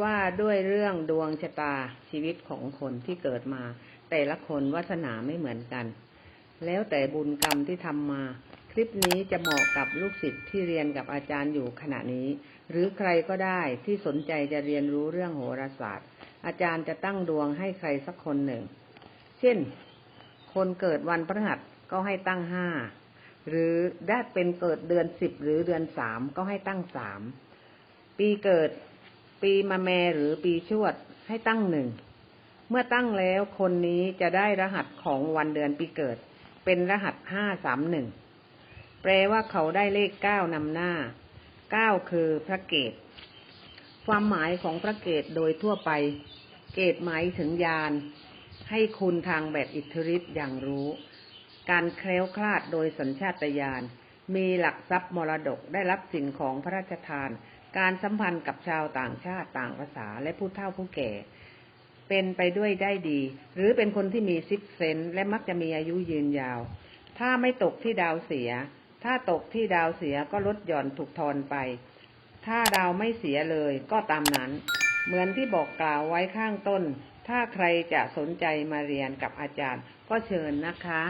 ว่าด้วยเรื่องดวงชะตาชีวิตของคนที่เกิดมา แต่ละคนวาสนาไม่เหมือนกัน แล้วแต่บุญกรรมที่ทำมา คลิปนี้จะเหมาะกับลูกศิษย์ที่เรียนกับอาจารย์อยู่ขณะนี้ หรือใครก็ได้ที่สนใจจะเรียนรู้เรื่องโหราศาสตร์ อาจารย์จะตั้งดวงให้ใครสักคนหนึ่ง เช่น คนเกิดวันพฤหัสก็ให้ตั้งห้าหรือได้เป็นเกิดเดือนสิบหรือเดือนสามก็ให้ตั้งสามปีเกิด ปีมะแมหรือปีชวดให้ตั้งหนึ่ง เมื่อตั้งแล้วคนนี้จะได้รหัสของวันเดือนปีเกิด เป็นรหัสห้าสามหนึ่งแปลว่าเขาได้เลขเก้านำหน้าเก้าคือพระเกต ความหมายของพระเกตโดยทั่วไป เกตหมายถึงยาน ให้คุณทางแบบอิทธิฤทธิ์อย่างรู้ การแคล้วคลาดโดยสัญชาตญาณ มีหลักทรัพย์มรดกได้รับสิ่งของพระราชทาน การสัมพันธ์กับชาวต่างชาติต่างภาษาและผู้เฒ่าผู้แก่ เป็นไปด้วยได้ดี หรือเป็นคนที่มีซิกเซนและมักจะมีอายุยืนยาว ถ้าไม่ตกที่ดาวเสีย ถ้าตกที่ดาวเสียก็ลดหย่อนถูกทอนไป ถ้าดาวไม่เสียเลยก็ตามนั้น เหมือนที่บอกกล่าวไว้ข้างต้น ถ้าใครจะสนใจมาเรียนกับอาจารย์ก็เชิญนะคะ